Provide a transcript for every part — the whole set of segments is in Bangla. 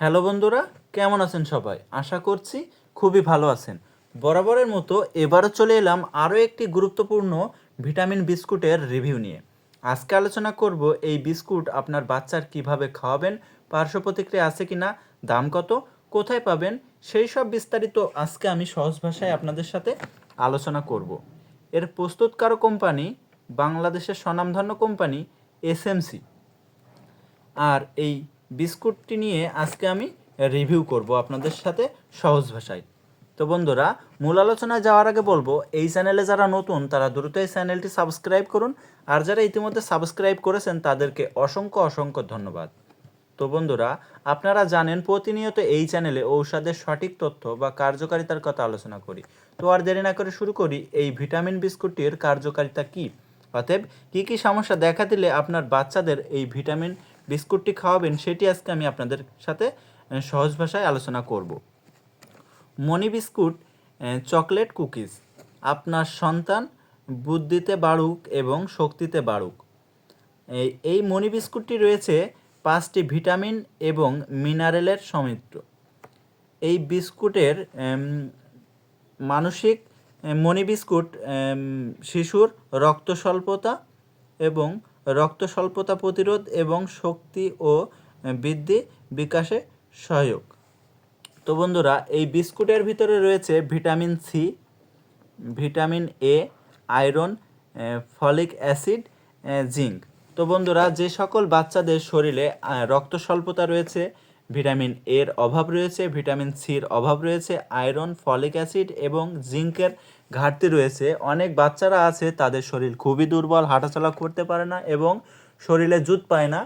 হ্যালো বন্ধুরা, কেমন আছেন সবাই? আশা করছি খুবই ভালো আছেন। বরাবরের মতো এবারও চলে এলাম আরও একটি গুরুত্বপূর্ণ ভিটামিন বিস্কুটের রিভিউ নিয়ে। আজকে আলোচনা করব এই বিস্কুট আপনার বাচ্চার কীভাবে খাওয়াবেন, পার্শ্ব প্রতিক্রিয়া আছে কি না দাম কত, কোথায় পাবেন, সেই সব বিস্তারিত আজকে আমি সহজ ভাষায় আপনাদের সাথে আলোচনা করব। এর প্রস্তুতকারক কোম্পানি বাংলাদেশের স্বনামধন্য কোম্পানি এসএমসি আর এই বিস্কুটটি নিয়ে আজকে আমি রিভিউ করব আপনাদের সাথে সহজ ভাষায়। তো বন্ধুরা, মূল আলোচনায় যাওয়ার আগে বলব, এই চ্যানেলে যারা নতুন, তারা দ্রুত এই চ্যানেলটি সাবস্ক্রাইব করুন। আর যারা ইতিমধ্যে সাবস্ক্রাইব করেছেন, তাদেরকে অসংখ্য অসংখ্য ধন্যবাদ। তো বন্ধুরা, আপনারা জানেন, প্রতিনিয়ত এই চ্যানেলে ঔষধের সঠিক তথ্য বা কার্যকারিতার কথা আলোচনা করি। তো আর দেরি না করে শুরু করি, এই ভিটামিন বিস্কুটটির কার্যকারিতা কী? অতএব, কী কী সমস্যা দেখা দিলে আপনার বাচ্চাদের এই ভিটামিন বিস্কুটটি খাওয়াবেন, সেটি আজকে আমি আপনাদের সাথে সহজ ভাষায় আলোচনা করব। Moni biscuit chocolate cookies. আপনার সন্তান বুদ্ধিতে বাড়ুক এবং শক্তিতে বাড়ুক। এই মনি বিস্কুটটি রয়েছে পাঁচটি ভিটামিন এবং মিনারেলের সমৃদ্ধ এই বিস্কুটের মানসিক মনি বিস্কুট শিশুর রক্ত স্বল্পতা এবং রক্ত স্বল্পতা প্রতিরোধ এবং শক্তি ও বৃদ্ধি বিকাশে সহায়ক। তো বন্ধুরা, এই বিস্কুটের ভিতরে রয়েছে vitamin C vitamin A iron folic acid zinc. তো বন্ধুরা, যে সকল বাচ্চাদের শরীরে রক্ত স্বল্পতা রয়েছে ভিটামিন এর অভাব রয়েছে, ভিটামিন সির অভাব রয়েছে, আয়রন, ফলিক অ্যাসিড এবং জিঙ্কের ঘাটতি রয়েছে। অনেক বাচ্চারা আছে, তাদের শরীর খুবই দুর্বল, হাঁটাচলা করতে পারে না এবং শরীরে জুত পায় না।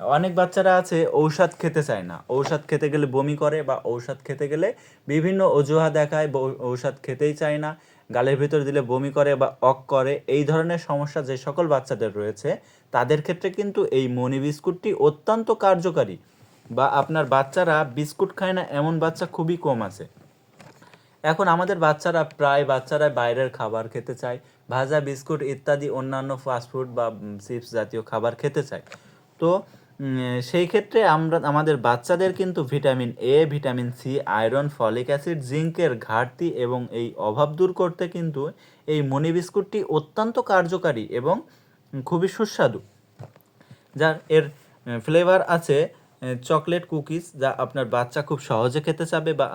অনেক বাচ্চারা আছে, ঔষধ খেতে চায় না। ঔষধ খেতে গেলে বমি করে বা ঔষধ খেতে গেলে বিভিন্ন অজুহা দেখায় ঔষধ খেতেই চায় না। গালের ভিতর দিলে বমি করে বা অক করে, এই ধরনের সমস্যা যে সকল বাচ্চাদের রয়েছে, তাদের ক্ষেত্রে কিন্তু এই মনি বিস্কুটটি অত্যন্ত কার্যকারী। বা আপনার বাচ্চারা বিস্কুট খায় না, এমন বাচ্চা খুবই কম আছে। এখন আমাদের বাচ্চারা প্রায় বাচ্চারা বাইরের খাবার খেতে চায়, ভাজা বিস্কুট ইত্যাদি অন্যান্য ফাস্টফুড বা চিপস জাতীয় খাবার খেতে চায়। তো সেই ক্ষেত্রে আমরা, আমাদের বাচ্চাদের কিন্তু vitamin A vitamin C iron folic acid জিঙ্কের ঘাটতি এবং এই অভাব দূর করতে কিন্তু এই মনি বিস্কুটটি অত্যন্ত কার্যকারী এবং খুবই সুস্বাদু। যার, এর ফ্লেভার আছে চকলেট কুকিজ যা আপনার বাচ্চা খুব সহজে খেতে চাবে বা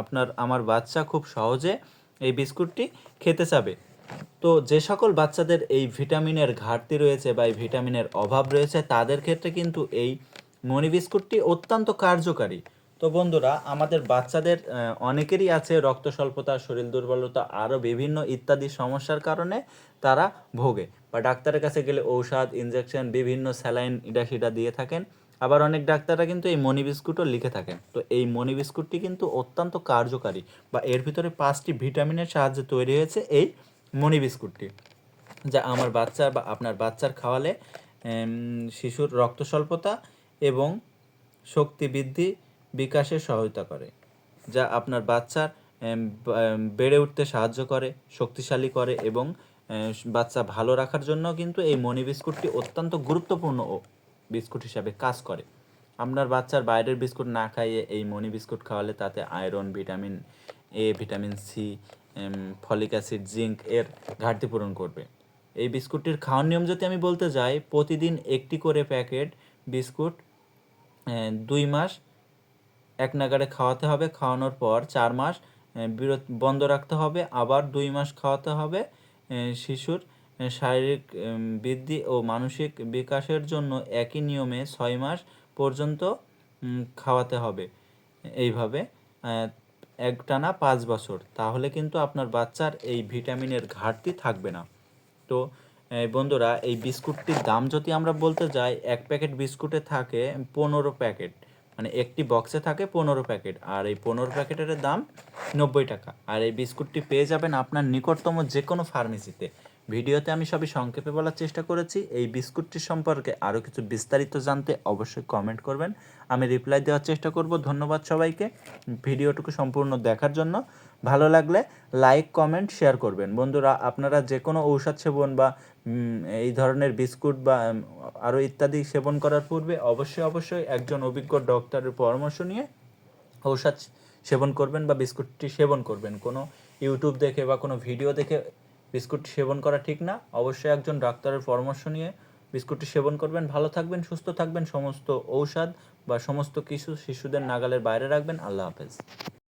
আপনার, আমার বাচ্চা খুব সহজে এই বিস্কুটটি খেতে চাবে। তো যে সকল বাচ্চাদের এই ভিটামিনের ঘাটতি রয়েছে বা এই ভিটামিনের অভাব রয়েছে, তাদের ক্ষেত্রে কিন্তু এই মনি বিস্কুটটি অত্যন্ত কার্যকারী। তো বন্ধুরা, আমাদের বাচ্চাদের অনেকেরই আছে রক্ত স্বল্পতা, শরীর দুর্বলতা, আরও বিভিন্ন ইত্যাদি সমস্যার কারণে তারা ভোগে। বা ডাক্তারের কাছে গেলে ঔষধ, ইনজেকশন, বিভিন্ন স্যালাইন ইডা সিডা দিয়ে থাকেন। আবার অনেক ডাক্তাররা কিন্তু এই মনি বিস্কুটও লিখে থাকেন। তো এই মনি বিস্কুটটি কিন্তু অত্যন্ত কার্যকারী বা এর ভিতরে পাঁচটি ভিটামিনের সাহায্যে তৈরি হয়েছে এই মনি বিস্কুটটি, যা আমার বাচ্চা বা আপনার বাচ্চার খাওয়ালে শিশুর রক্ত স্বল্পতা এবং শক্তি বৃদ্ধি বিকাশে সহায়তা করে, যা আপনার বাচ্চার বেড়ে উঠতে সাহায্য করে, শক্তিশালী করে এবং বাচ্চা ভালো রাখার জন্য কিন্তু এই মনি বিস্কুটটি অত্যন্ত গুরুত্বপূর্ণ ও বিস্কুট হিসাবে কাজ করে। আপনার বাচ্চার বাইরের বিস্কুট না খাইয়ে এই মনি বিস্কুট খাওয়ালে তাতে iron, vitamin A, vitamin C folic acid, zinc এর ঘাটতি পূরণ করবে। এই বিস্কুটটির খাওয়ার নিয়ম যদি আমি বলতে যাই, প্রতিদিন একটি করে প্যাকেট বিস্কুট দুই মাস এক নাগারে খাওয়াতে হবে। খাওয়ানোর পর চার মাস বিরত বন্ধ রাখতে হবে। আবার দুই মাস খাওয়াতে হবে শিশুর শারীরিক বৃদ্ধি ও মানসিক বিকাশের জন্য একই নিয়মে ছয় মাস পর্যন্ত খাওয়াতে হবে। এইভাবে আহ, একটানা পাঁচ বছর। তাহলে কিন্তু আপনার বাচ্চার এই ভিটামিনের ঘাটতি থাকবে না। তো বন্ধুরা এই বিস্কুটটির দাম যদি আমরা বলতে যাই এক প্যাকেট বিস্কুটে থাকে পনেরো প্যাকেট। মানে একটি বক্সে থাকে পনেরো প্যাকেট। আর এই পনেরো প্যাকেটের দাম নব্বই টাকা। আর এই বিস্কুটটি পেয়ে যাবেন আপনার নিকটতম যে কোনো ফার্মেসিতে। ভিডিওতে আমি সবই সংক্ষেপে বলার চেষ্টা করেছি। এই বিস্কুটটি সম্পর্কে আরও কিছু বিস্তারিত জানতে অবশ্যই কমেন্ট করবেন। আমি রিপ্লাই দেওয়ার চেষ্টা করব। ধন্যবাদ সবাইকে ভিডিওটুকু সম্পূর্ণ দেখার জন্য। ভালো লাগলে লাইক কমেন্ট শেয়ার করবেন। বন্ধুরা, আপনারা যে কোনো ঔষধ সেবন বা এই ধরনের বিস্কুট বা আরও ইত্যাদি সেবন করার পূর্বে অবশ্যই অবশ্যই একজন অভিজ্ঞ ডক্টরের পরামর্শ নিয়ে ঔষধ সেবন করবেন বা বিস্কুটটি সেবন করবেন। কোনো ইউটিউব দেখে বা কোনো ভিডিও দেখে বিস্কুটটি সেবন করা ঠিক না, অবশ্যই একজন ডাক্তারের পরামর্শ নিয়ে বিস্কুটটি সেবন করবেন। ভালো থাকবেন, সুস্থ থাকবেন, সমস্ত ঔষধ বা সমস্ত কিছু শিশুদের নাগালের বাইরে রাখবেন। আল্লাহ হাফেজ।